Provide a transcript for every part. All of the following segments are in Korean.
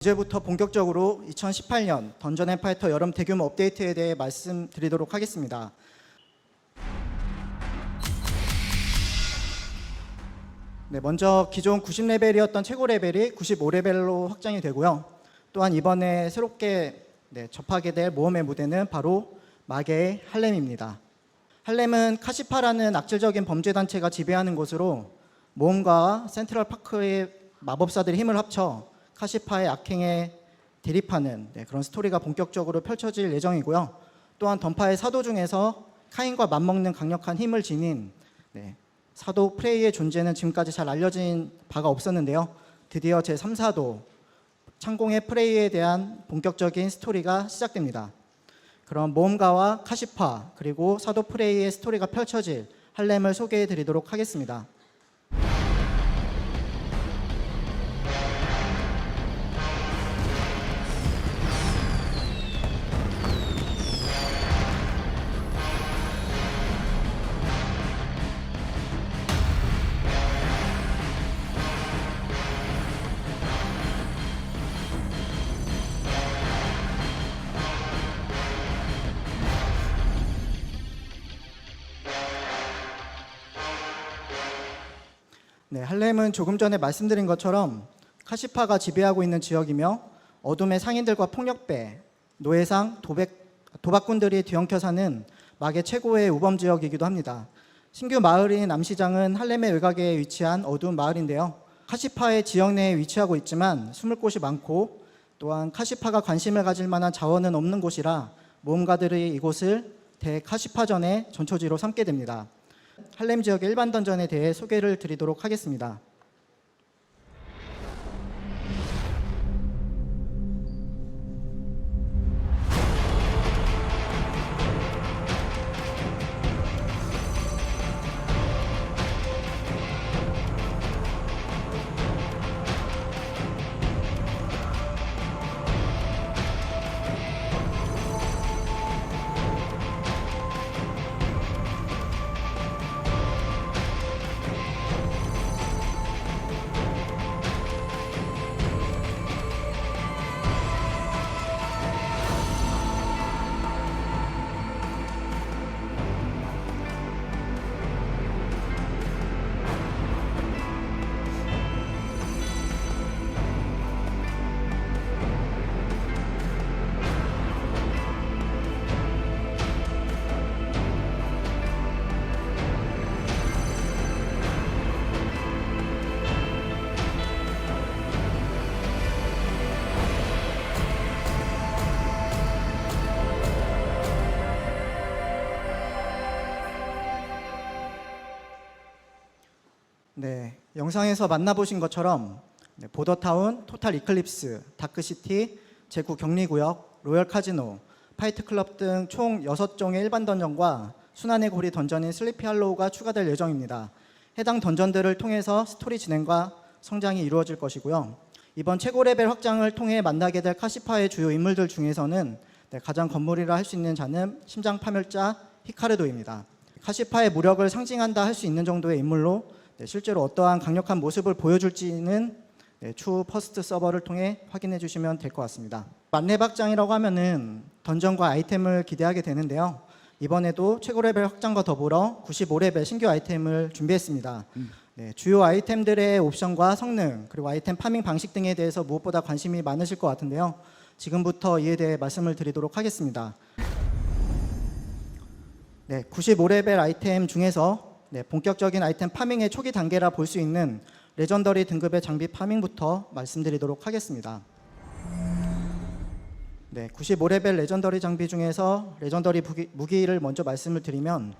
이제부터 본격적으로 2018년 던전 앤 파이터 여름 대규모 업데이트에 대해 말씀드리도록 하겠습니다. 네, 먼저 기존 90레벨이었던 최고 레벨이 95레벨로 확장이 되고요. 또한 이번에 새롭게 네, 접하게 될 모험의 무대는 바로 마계의 할렘입니다. 할렘은 카시파라는 악질적인 범죄 단체가 지배하는 곳으로 모험과 센트럴 파크의 마법사들이 힘을 합쳐 카시파의 악행에 대립하는 네, 그런 스토리가 본격적으로 펼쳐질 예정이고요. 또한 던파의 사도 중에서 카인과 맞먹는 강력한 힘을 지닌 네, 사도 프레이의 존재는 지금까지 잘 알려진 바가 없었는데요. 드디어 제 3, 4도 창공의 프레이에 대한 본격적인 스토리가 시작됩니다. 그럼 모험가와 카시파 그리고 사도 프레이의 스토리가 펼쳐질 할렘을 소개해 드리도록 하겠습니다. 네, 할렘은 조금 전에 말씀드린 것처럼 카시파가 지배하고 있는 지역이며 어둠의 상인들과 폭력배, 노예상, 도백, 도박꾼들이 뒤엉켜 사는 막의 최고의 우범 지역이기도 합니다. 신규 마을인 암시장은 할렘의 외곽에 위치한 어두운 마을인데요. 카시파의 지역 내에 위치하고 있지만 숨을 곳이 많고 또한 카시파가 관심을 가질 만한 자원은 없는 곳이라 모험가들이 이곳을 대카시파전의 전초지로 삼게 됩니다. 할렘 지역의 일반 던전에 대해 소개를 드리도록 하겠습니다. 영상에서 만나보신 것처럼 네, 보더타운, 토탈 이클립스, 다크시티, 제구 격리구역, 로열 카지노, 파이트클럽 등 총 6종의 일반 던전과 순환의 고리 던전인 슬리피 할로우가 추가될 예정입니다. 해당 던전들을 통해서 스토리 진행과 성장이 이루어질 것이고요. 이번 최고 레벨 확장을 통해 만나게 될 카시파의 주요 인물들 중에서는 네, 가장 건물이라 할 수 있는 자는 심장 파멸자 히카르도입니다. 카시파의 무력을 상징한다 할 수 있는 정도의 인물로 네, 실제로 어떠한 강력한 모습을 보여줄지는 네, 추후 퍼스트 서버를 통해 확인해 주시면 될 것 같습니다. 만렙확장이라고 하면은 던전과 아이템을 기대하게 되는데요. 이번에도 최고 레벨 확장과 더불어 95레벨 신규 아이템을 준비했습니다. 네, 주요 아이템들의 옵션과 성능 그리고 아이템 파밍 방식 등에 대해서 무엇보다 관심이 많으실 것 같은데요. 지금부터 이에 대해 말씀을 드리도록 하겠습니다. 네, 95레벨 아이템 중에서 네, 본격적인 아이템 파밍의 초기 단계라 볼 수 있는 레전더리 등급의 장비 파밍부터 말씀드리도록 하겠습니다. 네, 95레벨 레전더리 장비 중에서 레전더리 무기, 무기를 먼저 말씀을 드리면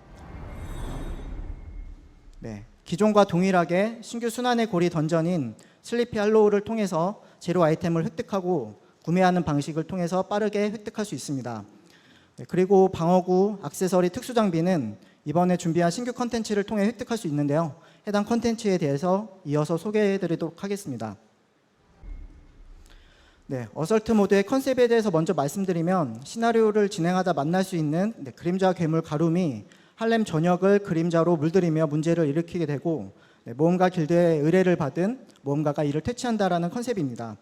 네, 기존과 동일하게 신규 순환의 고리 던전인 슬리피 할로우를 통해서 제로 아이템을 획득하고 구매하는 방식을 통해서 빠르게 획득할 수 있습니다. 네, 그리고 방어구, 액세서리 특수 장비는 이번에 준비한 신규 컨텐츠를 통해 획득할 수 있는데요. 해당 컨텐츠에 대해서 이어서 소개해 드리도록 하겠습니다. 네, 어설트 모드의 컨셉에 대해서 먼저 말씀드리면 시나리오를 진행하다 만날 수 있는 네, 그림자 괴물 가룸이 할렘 전역을 그림자로 물들이며 문제를 일으키게 되고 네, 모험가 길드의 의뢰를 받은 모험가가 이를 퇴치한다라는 컨셉입니다.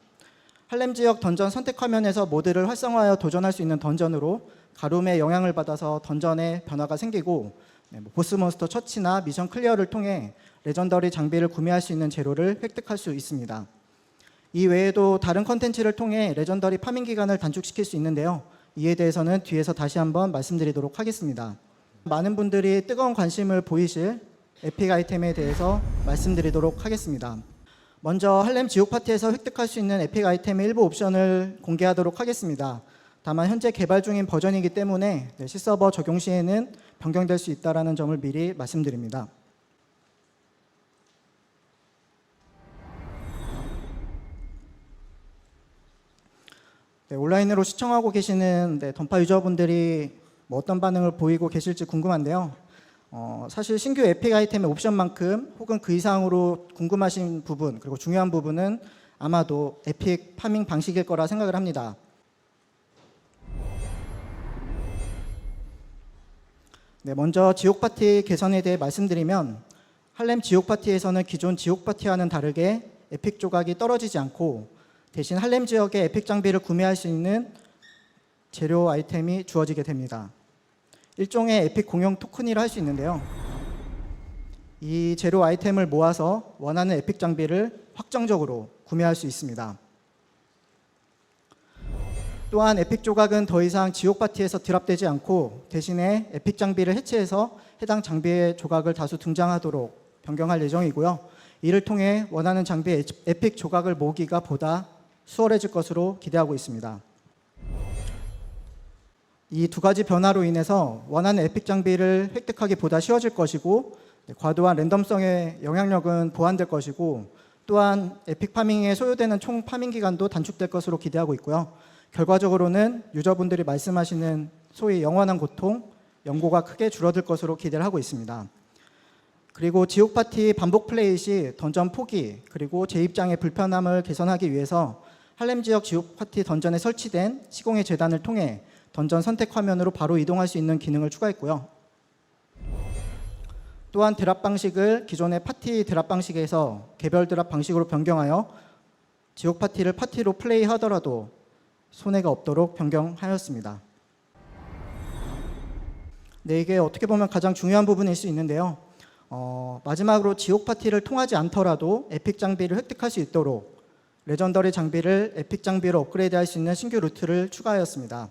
할렘 지역 던전 선택 화면에서 모드를 활성화하여 도전할 수 있는 던전으로 가룸의 영향을 받아서 던전에 변화가 생기고 보스 몬스터 처치나 미션 클리어를 통해 레전더리 장비를 구매할 수 있는 재료를 획득할 수 있습니다. 이 외에도 다른 컨텐츠를 통해 레전더리 파밍 기간을 단축시킬 수 있는데요. 이에 대해서는 뒤에서 다시 한번 말씀드리도록 하겠습니다. 많은 분들이 뜨거운 관심을 보이실 에픽 아이템에 대해서 말씀드리도록 하겠습니다. 먼저 할렘 지옥 파티에서 획득할 수 있는 에픽 아이템의 일부 옵션을 공개하도록 하겠습니다. 다만 현재 개발 중인 버전이기 때문에 네, 시서버 적용 시에는 변경될 수 있다는 점을 미리 말씀드립니다. 네, 온라인으로 시청하고 계시는 네, 던파 유저분들이 뭐 어떤 반응을 보이고 계실지 궁금한데요. 어, 사실 신규 에픽 아이템의 옵션만큼 혹은 그 이상으로 궁금하신 부분 그리고 중요한 부분은 아마도 에픽 파밍 방식일 거라 생각을 합니다. 네, 먼저 지옥 파티 개선에 대해 말씀드리면 할렘 지옥 파티에서는 기존 지옥 파티와는 다르게 에픽 조각이 떨어지지 않고 대신 할렘 지역의 에픽 장비를 구매할 수 있는 재료 아이템이 주어지게 됩니다. 일종의 에픽 공용 토큰이라 할 수 있는데요. 이 재료 아이템을 모아서 원하는 에픽 장비를 확정적으로 구매할 수 있습니다. 또한 에픽 조각은 더 이상 지옥 파티에서 드랍되지 않고 대신에 에픽 장비를 해체해서 해당 장비의 조각을 다수 등장하도록 변경할 예정이고요. 이를 통해 원하는 장비의 에픽 조각을 모으기가 보다 수월해질 것으로 기대하고 있습니다. 이 두 가지 변화로 인해서 원하는 에픽 장비를 획득하기 보다 쉬워질 것이고 네, 과도한 랜덤성의 영향력은 보완될 것이고 또한 에픽 파밍에 소요되는 총 파밍 기간도 단축될 것으로 기대하고 있고요. 결과적으로는 유저분들이 말씀하시는 소위 영원한 고통, 연고가 크게 줄어들 것으로 기대를 하고 있습니다. 그리고 지옥 파티 반복 플레이 시 던전 포기 그리고 제 입장의 불편함을 개선하기 위해서 할렘 지역 지옥 파티 던전에 설치된 시공의 재단을 통해 던전 선택 화면으로 바로 이동할 수 있는 기능을 추가했고요. 또한 드랍 방식을 기존의 파티 드랍 방식에서 개별 드랍 방식으로 변경하여 지옥 파티를 파티로 플레이하더라도 손해가 없도록 변경하였습니다. 네, 이게 어떻게 보면 가장 중요한 부분일 수 있는데요. 어, 마지막으로 지옥 파티를 통하지 않더라도 에픽 장비를 획득할 수 있도록 레전더리 장비를 에픽 장비로 업그레이드할 수 있는 신규 루트를 추가하였습니다.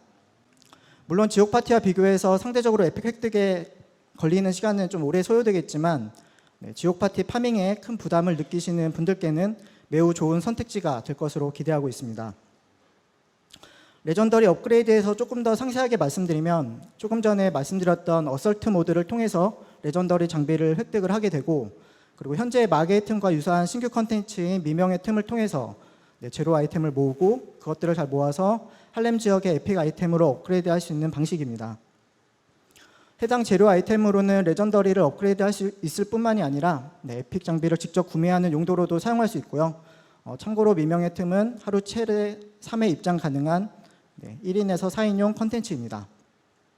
물론 지옥 파티와 비교해서 상대적으로 에픽 획득에 걸리는 시간은 좀 오래 소요되겠지만 네, 지옥 파티 파밍에 큰 부담을 느끼시는 분들께는 매우 좋은 선택지가 될 것으로 기대하고 있습니다. 레전더리 업그레이드에서 조금 더 상세하게 말씀드리면 조금 전에 말씀드렸던 어설트 모드를 통해서 레전더리 장비를 획득을 하게 되고 그리고 현재 마개의 틈과 유사한 신규 컨텐츠인 미명의 틈을 통해서 네, 제로 아이템을 모으고 그것들을 잘 모아서 할렘 지역의 에픽 아이템으로 업그레이드 할 수 있는 방식입니다. 해당 재료 아이템으로는 레전더리를 업그레이드 할 수 있을 뿐만이 아니라 네, 에픽 장비를 직접 구매하는 용도로도 사용할 수 있고요. 어, 참고로 미명의 틈은 하루 최대 3회 입장 가능한 네, 1인에서 4인용 컨텐츠입니다.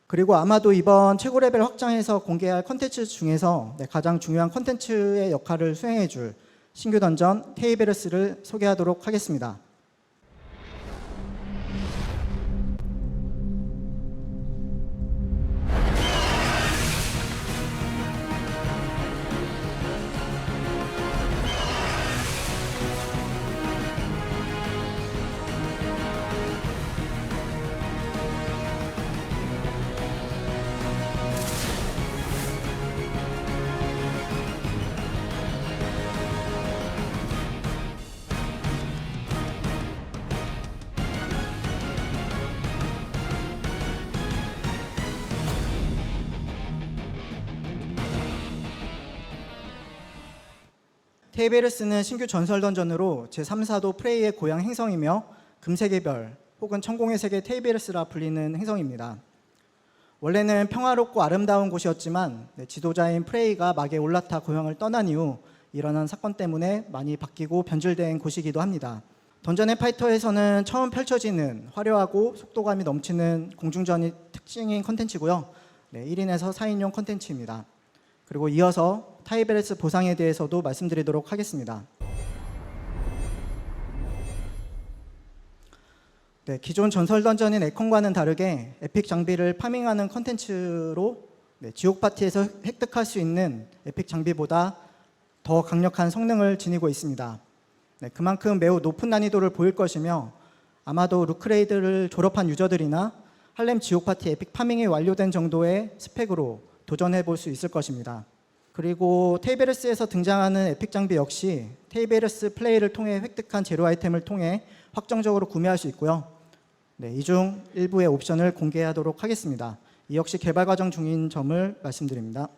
그리고 아마도 이번 최고 레벨 확장해서 공개할 컨텐츠 중에서 네, 가장 중요한 컨텐츠의 역할을 수행해 줄 신규 던전 테이베르스를 소개하도록 하겠습니다. 테이베르스는 신규 전설 던전으로 제3사도 프레이의 고향 행성이며 금세계 별 혹은 천공의 세계 테이베르스라 불리는 행성입니다. 원래는 평화롭고 아름다운 곳이었지만 네, 지도자인 프레이가 막에 올라타 고향을 떠난 이후 일어난 사건 때문에 많이 바뀌고 변질된 곳이기도 합니다. 던전의 파이터에서는 처음 펼쳐지는 화려하고 속도감이 넘치는 공중전이 특징인 컨텐츠고요. 네, 1인에서 4인용 컨텐츠입니다. 그리고 이어서 타이베레스 보상에 대해서도 말씀드리도록 하겠습니다. 네, 기존 전설 던전인 에컨과는 다르게 에픽 장비를 파밍하는 컨텐츠로 네, 지옥 파티에서 획득할 수 있는 에픽 장비보다 더 강력한 성능을 지니고 있습니다. 네, 그만큼 매우 높은 난이도를 보일 것이며 아마도 루크레이드를 졸업한 유저들이나 할렘 지옥 파티 에픽 파밍이 완료된 정도의 스펙으로 도전해 볼 수 있을 것입니다. 그리고 테이베르스에서 등장하는 에픽 장비 역시 테이베르스 플레이를 통해 획득한 재료 아이템을 통해 확정적으로 구매할 수 있고요. 네, 이 중 일부의 옵션을 공개하도록 하겠습니다. 이 역시 개발 과정 중인 점을 말씀드립니다.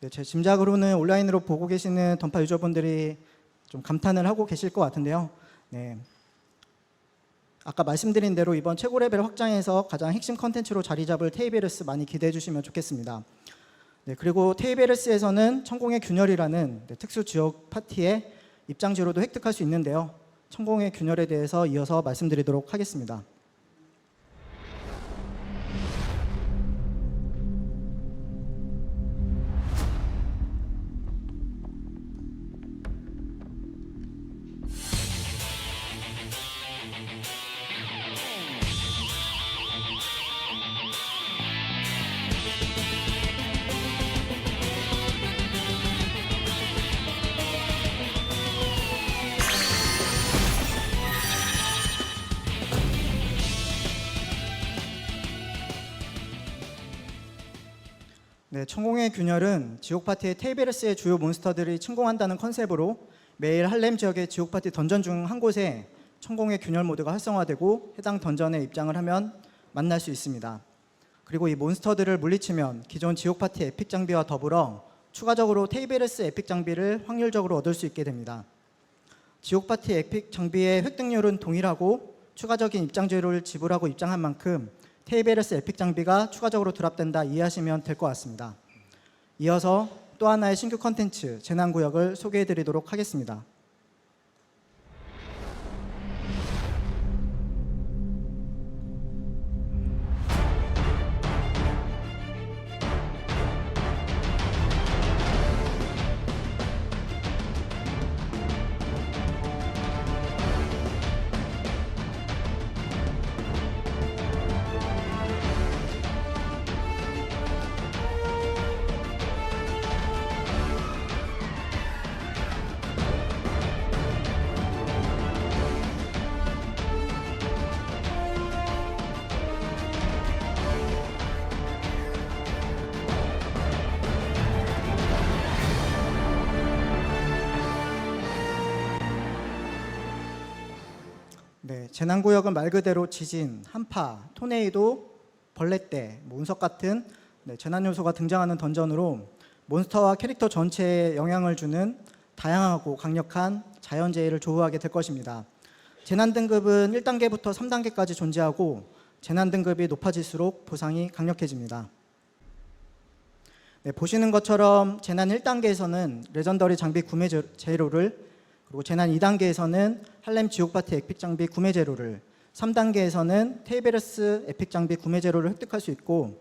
네, 제 짐작으로는 온라인으로 보고 계시는 던파 유저분들이 좀 감탄을 하고 계실 것 같은데요. 네. 아까 말씀드린 대로 이번 최고 레벨 확장에서 가장 핵심 컨텐츠로 자리 잡을 테이베르스 많이 기대해 주시면 좋겠습니다. 네, 그리고 테이베르스에서는 천공의 균열이라는 네, 특수 지역 파티의 입장지로도 획득할 수 있는데요. 천공의 균열에 대해서 이어서 말씀드리도록 하겠습니다. 천공의 균열은 지옥 파티의 테이베르스의 주요 몬스터들이 침공한다는 컨셉으로 매일 할렘 지역의 지옥 파티 던전 중 한 곳에 천공의 균열 모드가 활성화되고 해당 던전에 입장을 하면 만날 수 있습니다. 그리고 이 몬스터들을 물리치면 기존 지옥 파티 에픽 장비와 더불어 추가적으로 테이베르스 에픽 장비를 확률적으로 얻을 수 있게 됩니다. 지옥 파티 에픽 장비의 획득률은 동일하고 추가적인 입장 재료를 지불하고 입장한 만큼 테이베르스 에픽 장비가 추가적으로 드랍된다 이해하시면 될 것 같습니다. 이어서 또 하나의 신규 컨텐츠 재난 구역을 소개해 드리도록 하겠습니다. 재난 구역은 말 그대로 지진, 한파, 토네이도, 벌레떼, 뭐 운석 같은 네, 재난 요소가 등장하는 던전으로 몬스터와 캐릭터 전체에 영향을 주는 다양하고 강력한 자연재해를 조우하게 될 것입니다. 재난 등급은 1단계부터 3단계까지 존재하고 재난 등급이 높아질수록 보상이 강력해집니다. 네, 보시는 것처럼 재난 1단계에서는 레전더리 장비 구매 재- 재료를 그리고 재난 2단계에서는 할렘 지옥 파티 에픽 장비 구매 재료를 3단계에서는 테이베르스 에픽 장비 구매 재료를 획득할 수 있고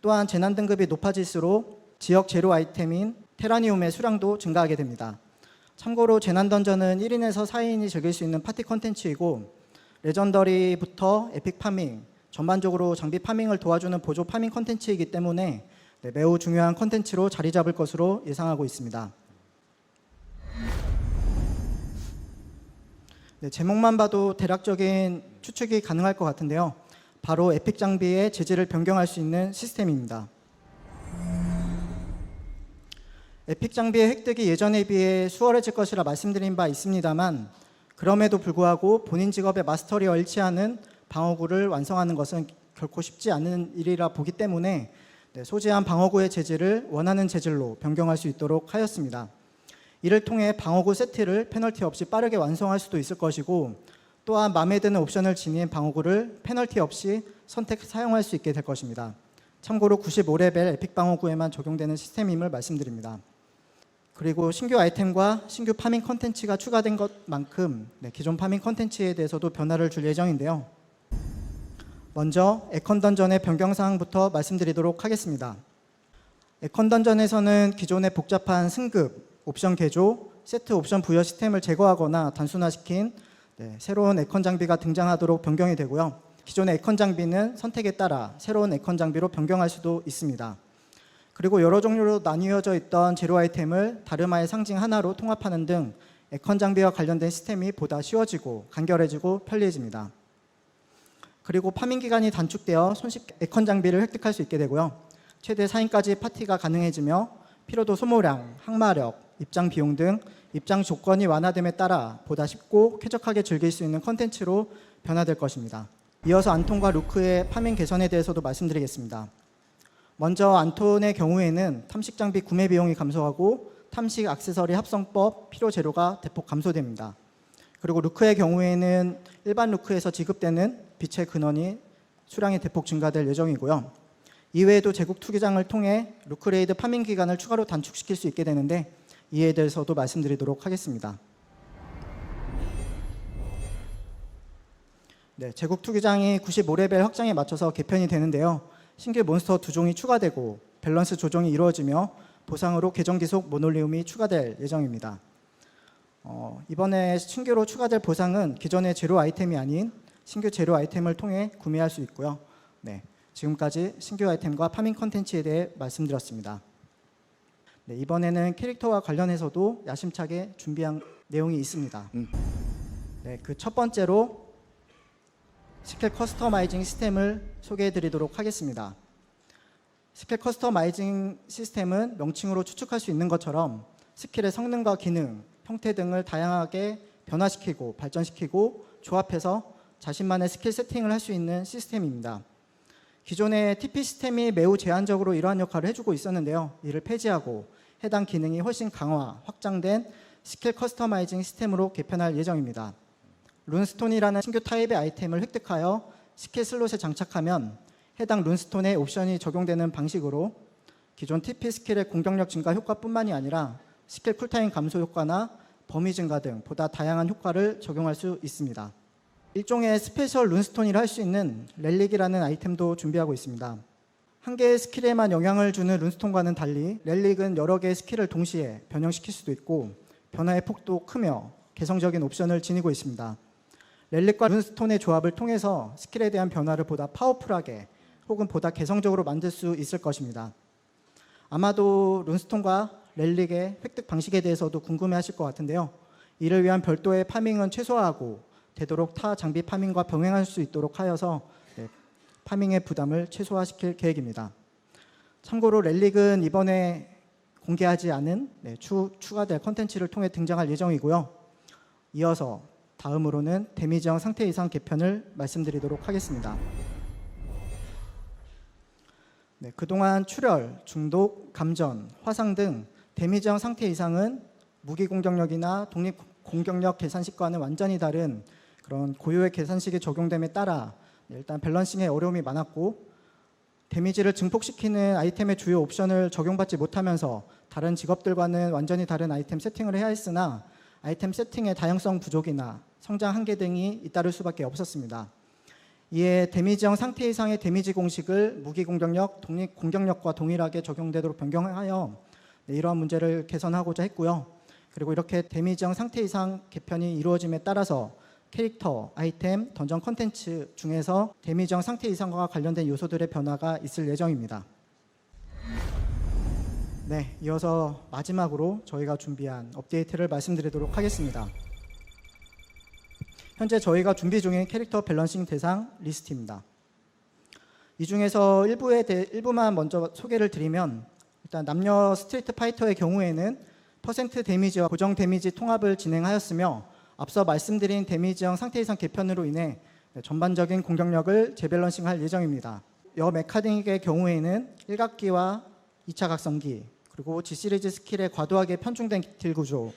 또한 재난 등급이 높아질수록 지역 재료 아이템인 테라니움의 수량도 증가하게 됩니다. 참고로 재난 던전은 1인에서 4인이 즐길 수 있는 파티 컨텐츠이고 레전더리부터 에픽 파밍 전반적으로 장비 파밍을 도와주는 보조 파밍 컨텐츠이기 때문에 네, 매우 중요한 컨텐츠로 자리 잡을 것으로 예상하고 있습니다. 네, 제목만 봐도 대략적인 추측이 가능할 것 같은데요. 바로 에픽 장비의 재질을 변경할 수 있는 시스템입니다. 에픽 장비의 획득이 예전에 비해 수월해질 것이라 말씀드린 바 있습니다만 그럼에도 불구하고 본인 직업의 마스터리와 일치하는 방어구를 완성하는 것은 결코 쉽지 않은 일이라 보기 때문에 네, 소재한 방어구의 재질을 원하는 재질로 변경할 수 있도록 하였습니다. 이를 통해 방어구 세트를 페널티 없이 빠르게 완성할 수도 있을 것이고 또한 마음에 드는 옵션을 지닌 방어구를 페널티 없이 선택 사용할 수 있게 될 것입니다. 참고로 95레벨 에픽 방어구에만 적용되는 시스템임을 말씀드립니다. 그리고 신규 아이템과 신규 파밍 컨텐츠가 추가된 것만큼 네, 기존 파밍 컨텐츠에 대해서도 변화를 줄 예정인데요. 먼저 에컨 던전의 변경 사항부터 말씀드리도록 하겠습니다. 에컨 던전에서는 기존의 복잡한 승급, 옵션 개조, 세트 옵션 부여 시스템을 제거하거나 단순화시킨 네, 새로운 에컨 장비가 등장하도록 변경이 되고요. 기존의 에컨 장비는 선택에 따라 새로운 에컨 장비로 변경할 수도 있습니다. 그리고 여러 종류로 나뉘어져 있던 재료 아이템을 다름화의 상징 하나로 통합하는 등 에컨 장비와 관련된 시스템이 보다 쉬워지고 간결해지고 편리해집니다. 그리고 파밍 기간이 단축되어 손쉽게 에컨 장비를 획득할 수 있게 되고요. 최대 4인까지 파티가 가능해지며 피로도 소모량, 항마력, 입장 비용 등 입장 조건이 완화됨에 따라 보다 쉽고 쾌적하게 즐길 수 있는 컨텐츠로 변화될 것입니다. 이어서 안톤과 루크의 파밍 개선에 대해서도 말씀드리겠습니다. 먼저 안톤의 경우에는 탐식 장비 구매 비용이 감소하고 탐식 액세서리 합성법 필요 재료가 대폭 감소됩니다. 그리고 루크의 경우에는 일반 루크에서 지급되는 빛의 근원이 수량이 대폭 증가될 예정이고요. 이외에도 제국 투기장을 통해 루크레이드 파밍 기간을 추가로 단축시킬 수 있게 되는데 이에 대해서도 말씀드리도록 하겠습니다. 네, 제국 투기장이 95레벨 확장에 맞춰서 개편이 되는데요. 신규 몬스터 두 종이 추가되고 밸런스 조정이 이루어지며 보상으로 계정 기속 모놀리움이 추가될 예정입니다. 어, 이번에 신규로 추가될 보상은 기존의 재료 아이템이 아닌 신규 재료 아이템을 통해 구매할 수 있고요. 네, 지금까지 신규 아이템과 파밍 컨텐츠에 대해 말씀드렸습니다. 네, 이번에는 캐릭터와 관련해서도 야심차게 준비한 내용이 있습니다. 음. 네, 그 첫 번째로 스킬 커스터마이징 시스템을 소개해 드리도록 하겠습니다. 스킬 커스터마이징 시스템은 명칭으로 추측할 수 있는 것처럼 스킬의 성능과 기능, 형태 등을 다양하게 변화시키고 발전시키고 조합해서 자신만의 스킬 세팅을 할 수 있는 시스템입니다. 기존의 TP 시스템이 매우 제한적으로 이러한 역할을 해주고 있었는데요. 이를 폐지하고 해당 기능이 훨씬 강화, 확장된 스킬 커스터마이징 시스템으로 개편할 예정입니다. 룬스톤이라는 신규 타입의 아이템을 획득하여 스킬 슬롯에 장착하면 해당 룬스톤의 옵션이 적용되는 방식으로 기존 TP 스킬의 공격력 증가 효과뿐만이 아니라 스킬 쿨타임 감소 효과나 범위 증가 등 보다 다양한 효과를 적용할 수 있습니다. 일종의 스페셜 룬스톤이라 할 수 있는 렐릭이라는 아이템도 준비하고 있습니다. 한 개의 스킬에만 영향을 주는 룬스톤과는 달리 렐릭은 여러 개의 스킬을 동시에 변형시킬 수도 있고 변화의 폭도 크며 개성적인 옵션을 지니고 있습니다. 렐릭과 룬스톤의 조합을 통해서 스킬에 대한 변화를 보다 파워풀하게 혹은 보다 개성적으로 만들 수 있을 것입니다. 아마도 룬스톤과 렐릭의 획득 방식에 대해서도 궁금해 하실 것 같은데요. 이를 위한 별도의 파밍은 최소화하고 되도록 타 장비 파밍과 병행할 수 있도록 하여서 네, 파밍의 부담을 최소화시킬 계획입니다. 참고로 렐릭은 이번에 공개하지 않은 네, 추, 추가될 컨텐츠를 통해 등장할 예정이고요. 이어서 다음으로는 데미지형 상태 이상 개편을 말씀드리도록 하겠습니다. 네, 그동안 출혈, 중독, 감전, 화상 등 데미지형 상태 이상은 무기 공격력이나 독립 공격력 계산식과는 완전히 다른 그런 고유의 계산식이 적용됨에 따라 일단 밸런싱에 어려움이 많았고 데미지를 증폭시키는 아이템의 주요 옵션을 적용받지 못하면서 다른 직업들과는 완전히 다른 아이템 세팅을 해야 했으나 아이템 세팅의 다양성 부족이나 성장 한계 등이 잇따를 수밖에 없었습니다. 이에 데미지형 상태 이상의 데미지 공식을 무기 공격력, 독립 공격력과 동일하게 적용되도록 변경하여 네, 이러한 문제를 개선하고자 했고요. 그리고 이렇게 데미지형 상태 이상 개편이 이루어짐에 따라서 캐릭터, 아이템, 던전 컨텐츠 중에서 데미지형 상태 이상과 관련된 요소들의 변화가 있을 예정입니다. 네, 이어서 마지막으로 저희가 준비한 업데이트를 말씀드리도록 하겠습니다. 현재 저희가 준비 중인 캐릭터 밸런싱 대상 리스트입니다. 이 중에서 일부에 대, 일부만 먼저 소개를 드리면 일단 남녀 스트리트 파이터의 경우에는 퍼센트 데미지와 고정 데미지 통합을 진행하였으며 앞서 말씀드린 데미지형 상태 이상 개편으로 인해 전반적인 공격력을 재밸런싱할 예정입니다. 여 메카닉의 경우에는 1각기와 2차 각성기 그리고 G 시리즈 스킬에 과도하게 편중된 딜 구조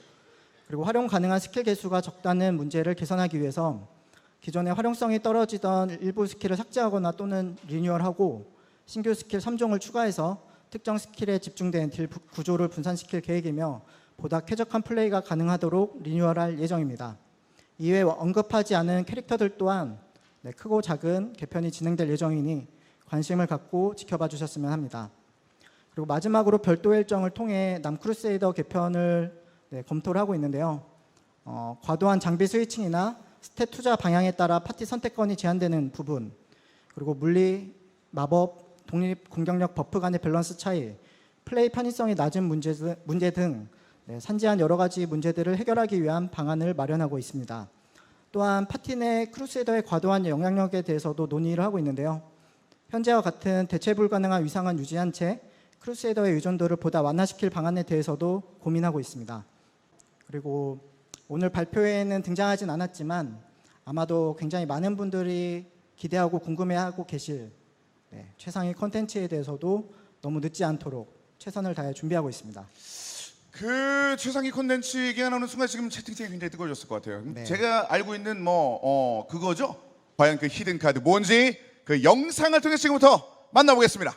그리고 활용 가능한 스킬 개수가 적다는 문제를 개선하기 위해서 기존의 활용성이 떨어지던 일부 스킬을 삭제하거나 또는 리뉴얼하고 신규 스킬 3종을 추가해서 특정 스킬에 집중된 딜 부- 구조를 분산시킬 계획이며 보다 쾌적한 플레이가 가능하도록 리뉴얼할 예정입니다. 이외 언급하지 않은 캐릭터들 또한 네, 크고 작은 개편이 진행될 예정이니 관심을 갖고 지켜봐 주셨으면 합니다. 그리고 마지막으로 별도 일정을 통해 남크루세이더 개편을 네, 검토를 하고 있는데요. 어, 과도한 장비 스위칭이나 스탯 투자 방향에 따라 파티 선택권이 제한되는 부분, 그리고 물리, 마법, 독립, 공격력 버프 간의 밸런스 차이, 플레이 편의성이 낮은 문제, 등- 문제 등 네, 산재한 여러 가지 문제들을 해결하기 위한 방안을 마련하고 있습니다. 또한 파티 내 크루세이더의 과도한 영향력에 대해서도 논의를 하고 있는데요. 현재와 같은 대체 불가능한 위상은 유지한 채 크루세이더의 의존도를 보다 완화시킬 방안에 대해서도 고민하고 있습니다. 그리고 오늘 발표회에는 등장하진 않았지만 아마도 굉장히 많은 분들이 기대하고 궁금해하고 계실 네, 최상위 컨텐츠에 대해서도 너무 늦지 않도록 최선을 다해 준비하고 있습니다. 그 최상위 콘텐츠 얘기가 나오는 순간 지금 채팅창이 굉장히 뜨거워졌을 것 같아요. 네. 제가 알고 있는 뭐 어, 그거죠. 과연 그 히든 카드 뭔지 그 영상을 통해 서 지금부터 만나보겠습니다.